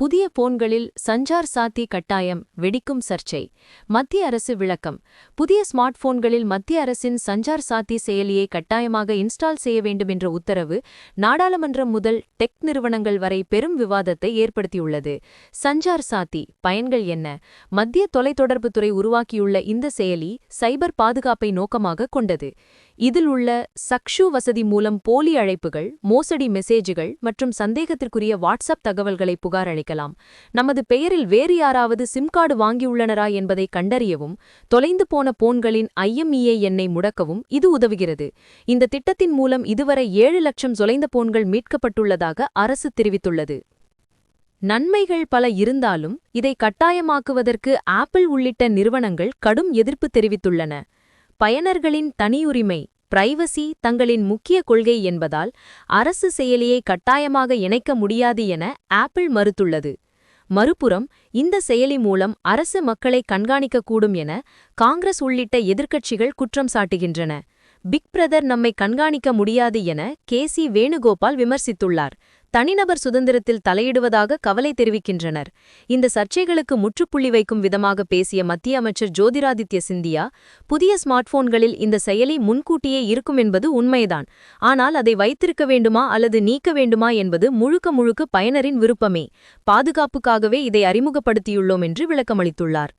புதிய போன்களில் சஞ்சார் சாத்தி கட்டாயம் வெடிக்கும் சர்ச்சை. மத்திய அரசு விளக்கம். புதிய ஸ்மார்ட் போன்களில் மத்திய அரசின் சஞ்சார் சாத்தி செயலியை கட்டாயமாக இன்ஸ்டால் செய்ய வேண்டும் என்ற உத்தரவு நாடாளுமன்றம் முதல் டெக் நிறுவனங்கள் வரை பெரும் விவாதத்தை ஏற்படுத்தியுள்ளது. சஞ்சார் சாத்தி பயன்கள் என்ன? மத்திய தொலைத்தொடர்புத்துறை உருவாக்கியுள்ள இந்த செயலி சைபர் பாதுகாப்பை நோக்கமாக கொண்டது. இதில் உள்ள சக்ஷு வசதி மூலம் போலி அழைப்புகள் மோசடி மெசேஜுகள் மற்றும் சந்தேகத்திற்குரிய வாட்ஸ்அப் தகவல்களை புகார் அளிக்கலாம். நமது பெயரில் வேறு யாராவது சிம் கார்டு வாங்கியுள்ளனரா என்பதை கண்டறியவும் தொலைந்து போன போன்களின் ஐஎம்இஏ எண்ணை முடக்கவும் இது உதவுகிறது. இந்த திட்டத்தின் மூலம் இதுவரை ஏழு லட்சம் தொலைந்த போன்கள் மீட்கப்பட்டுள்ளதாக அரசு தெரிவித்துள்ளது. நன்மைகள் பல இருந்தாலும் இதை கட்டாயமாக்குவதற்கு ஆப்பிள் உள்ளிட்ட நிறுவனங்கள் கடும் எதிர்ப்பு தெரிவித்துள்ளன. பயனர்களின் தனியுரிமை பிரைவசி தங்களின் முக்கிய கொள்கை என்பதால் அரசு செயலியை கட்டாயமாக இணைக்க முடியாது என ஆப்பிள் மறுத்துள்ளது. மறுபுறம் இந்த செயலி மூலம் அரசு மக்களை கண்காணிக்கக்கூடும் என காங்கிரஸ் உள்ளிட்ட எதிர்க்கட்சிகள் குற்றம் சாட்டுகின்றன. பிக் பிரதர் நம்மை கண்காணிக்க முடியாது என கே சி வேணுகோபால் விமர்சித்துள்ளார். தனிநபர் சுதந்திரத்தில் தலையிடுவதாக கவலை தெரிவிக்கின்றனர். இந்த சர்ச்சைகளுக்கு முற்றுப்புள்ளி வைக்கும் விதமாக பேசிய மத்திய அமைச்சர் ஜோதிராதித்ய சிந்தியா புதிய ஸ்மார்ட் போன்களில் இந்த செயலி முன்கூட்டியே இருக்கும் என்பது உண்மைதான். ஆனால் அதை வைத்திருக்க வேண்டுமா அல்லது நீக்க வேண்டுமா என்பது முழுக்க முழுக்க பயனரின் விருப்பமே. பாதுகாப்புக்காகவே இதை அறிமுகப்படுத்தியுள்ளோம் என்று விளக்கமளித்துள்ளார்.